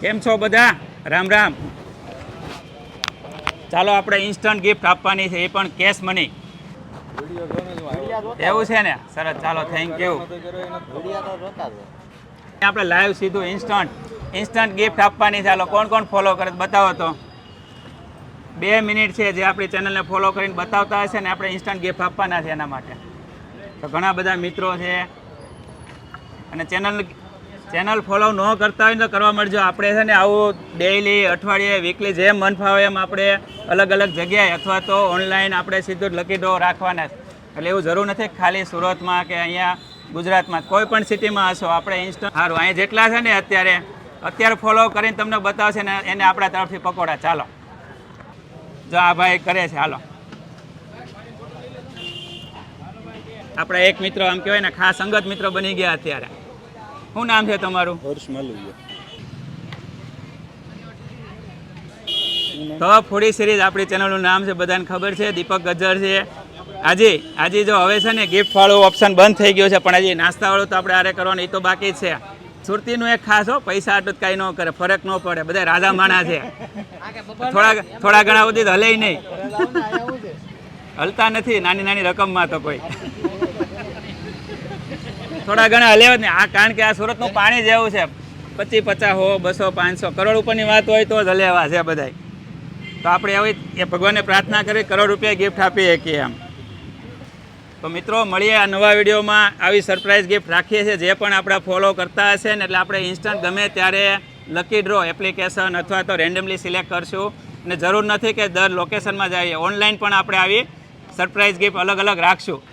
કેમ છો બધા? રામ રામ. ચાલો આપણે ઇન્સ્ટન્ટ ગિફ્ટ આપવાની છે, એ પણ કેશ મની એવું છે ને? સરસ, ચાલો થેન્ક યુ આપણે લાઈવ સીધું ઇન્સ્ટન્ટ ઇન્સ્ટન્ટ ગિફ્ટ આપવાની ચાલો કોણ કોણ ફોલો કરે બતાવો તો. બે મિનિટ છે જે આપણી ચેનલને ફોલો કરીને બતાવતા હશે ને આપણે ઇન્સ્ટન્ટ ગિફ્ટ આપવાના છે એના માટે. તો ઘણા બધા મિત્રો છે. અને ચેનલ ચેનલ ફોલો ન કરતા હોય તો કરવા મળજો. આપણે છે ને આવું ડેઈલી અઠવાડિયે વીકલી જેમ મન ફાવે એમ આપણે અલગ અલગ જગ્યાએ અથવા તો ઓનલાઈન આપણે સીધું લકી ડ્રો રાખવાના. એટલે એવું જરૂર નથી ખાલી સુરતમાં કે અહીંયા ગુજરાતમાં, કોઈ પણ સિટીમાં હશો, આપણે ઇન્સ્ટન્ટ સારું અહીંયા જેટલા છે ને અત્યારે અત્યારે ફોલો કરીને તમને બતાવશે ને એને આપણા તરફથી પકોડા. ચાલો. જો આ ભાઈ કરે છે, હાલો. આપણા એક મિત્ર આમ કહેવાય ને, ખાસ સંગત મિત્ર બની ગયા અત્યારે. શું નામ છે તમારું? હર્ષ માલવીય. તો ફૂડી સિરીઝ આપણી ચેનલનું નામ છે બધાને ખબર છે દીપક ગજ્જર છે. આજે આજે જો હવે છે ને ગિફ્ટ વાળું ઓપ્શન બંધ થઈ ગયું છે પણ હજી નાસ્તા વાળું તો આપણે આરે કરવાનો એ તો બાકી જ છે. સુરતીનું એક ખાસ હો પૈસા આટલું કાંઈ ન કરે ફરક ન પડે બધા રાજા માણા છે. થોડા થોડા ઘણા સુધી હલે નહીં. હલતા નથી નાની નાની રકમમાં તો કોઈ. થોડા ઘણા હલે ને, આ કારણ કે આ સુરતનું પાણી જેવું છે. પચીસ, પચાસ હો, બસો, પાંચસો, કરોડ ઉપરની વાત હોય તો જ હલેવા છે બધાય. તો આપણે આવી એ ભગવાનને પ્રાર્થના કરી, કરોડ રૂપિયા ગિફ્ટ આપી શકીએ એમ. તો મિત્રો, મળીએ આ નવા વિડીયોમાં. આવી સરપ્રાઇઝ ગિફ્ટ રાખીએ છીએ, જે પણ આપણા ફોલો કરતા હશે ને, એટલે આપણે ઇન્સ્ટન્ટ ગમે ત્યારે લકી ડ્રો એપ્લિકેશન અથવા તો રેન્ડમલી સિલેક્ટ કરશું. અને જરૂર નથી કે દર લોકેશનમાં જઈએ. ઓનલાઈન પણ આપણે આવી સરપ્રાઇઝ ગિફ્ટ અલગ અલગ રાખશું.